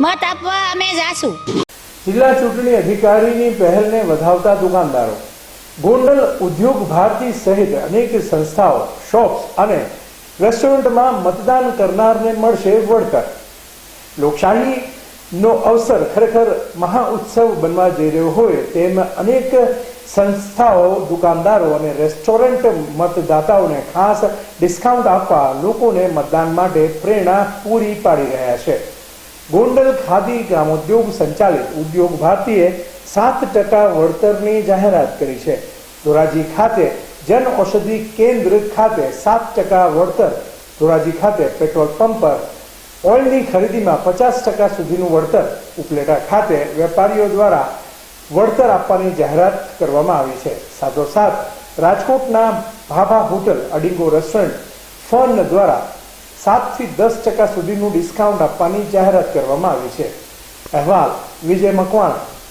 મત આપવા અમે જાશું. જિલ્લા ચૂંટણી અધિકારીની પહેલને વધાવતા દુકાનદારો, ગોંડલ ઉદ્યોગ ભારતી સહિત અનેક સંસ્થાઓ શોપ્સ અને રેસ્ટોરન્ટમાં મતદાન કરનારને મળશે વળતર. લોકશાહીનો અવસર ખરેખર મહા ઉત્સવ બનવા જઈ રહ્યો હોય તેમ અનેક સંસ્થાઓ, દુકાનદારો અને રેસ્ટોરન્ટ મતદાતાઓને ખાસ ડિસ્કાઉન્ટ આપવા લોકોને મતદાન માટે પ્રેરણા પૂરી પાડી રહ્યા છે. ગોંડલ ખાદી ગ્રામોદ્યોગ સંચાલિત. ઉદ્યોગ ભારતીએ સાત ટકા વળતરની જાહેરાત કરી છે. ધોરાજી ખાતે જન ઔષધિ કેન્દ્ર ખાતે સાત ટકા વળતર. ધોરાજી ખાતે પેટ્રોલ પંપ પર ઓઇલની ખરીદીમાં પચાસ ટકા સુધીનું વળતર. ઉપલેટા ખાતે વેપારીઓ દ્વારા વળતર આપવાની જાહેરાત કરવામાં આવી છે. સાથોસાથ રાજકોટના Bhabha hotel, Adingo restaurant Fern દ્વારા સાતથી દસ ટકા સુધીનું ડિસ્કાઉન્ટ આપવાની જાહેરાત કરવામાં આવી છે. અહેવાલ વિજય મકવાણા